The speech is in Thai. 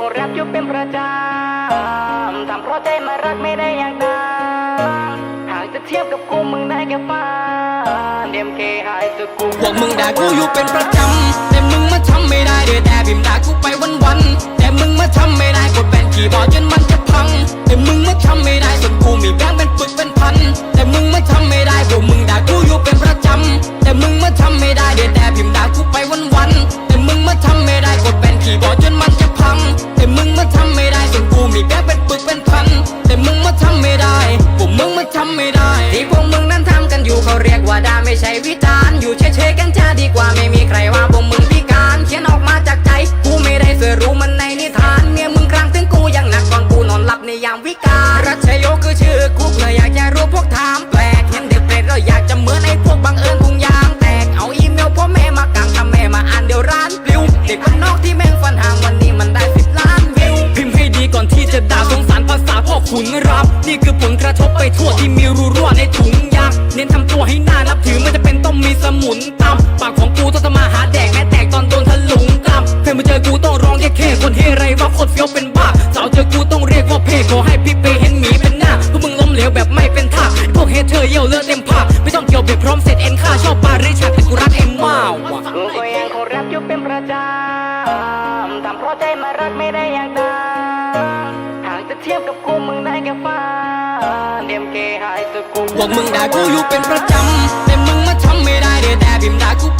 คงแรปอยู่เป็นประจำทำเพราะใจมารักไม่ได้อย่างตามหากจะเทียบกับกูมึงได้แค่ฟ้าเดมเคหายสุดกูพวกมึงด่ากูอยู่เป็นประจำแต่มึงมาทำไม่ได้เดือแต่พิมด่ากูไปวันวันแต่มึงมาทำไม่ได้กดเป็นขี่บอร์ดจนมันจะพังแต่มึงมาทำไม่ได้ส่วนกูมีแบงค์เป็นปึกเป็นำไม่ได้ ที่พวกมึงนั้นทำกันอยู่เขาเรียกว่าด่าไม่ใช่วิจารณ์อยู่เฉยๆกันจะดีกว่าไม่มีใครว่าพวกมึงพิการเขียนออกมาจากใจกูไม่ได้เสือรู้มันในนิทานเนี่ยมึงครั้งถึงกูยังหนักก่อนกูนอนหลับในยามวิกาล ภาษาพ่อขุนรับ นี่คือผลกระทบไปทั่วที่มีรูรั่วในถุงยางเน้นทำตัวให้น่านับถือไม่จะเป็นต้องมีสมุนตาปากของกูต้องทำมาหาแดกแม้แตกตอนโดนทะลุงตาเคยมาเจอกูต้องร้องแค่แค่คนเฮไรว่าคตรเฟี้ยวเป็นบ้าสาวเจอกูต้องเรียกว่าเพ่ขอให้พี่เปเห็นหมีเป็นหน้าพวกมึงล้มเหลวแบบไม่เป็นท่าพวกเฮเธอเยี่ยวเลือดเต็มผ้าไม่ต้องเกี่ยวเบ็ดพร้อมเสร็จเอ็นค่าชอบปาริชาแต่กูรักเอ็มมาว่ะกูก็ยังคงแรปอยู่เป็นประจำทำเพราะใจมารักไม่ได้อย่างตามหากจะเทียบกับกูมึง พวกมึงด่ากูอยู่เป็นประจำ แต่มึงมาทำไม่ได้เดือแต่พิมพ์ด่ากูไปวันวันๆแต่มึงมาทำได้กู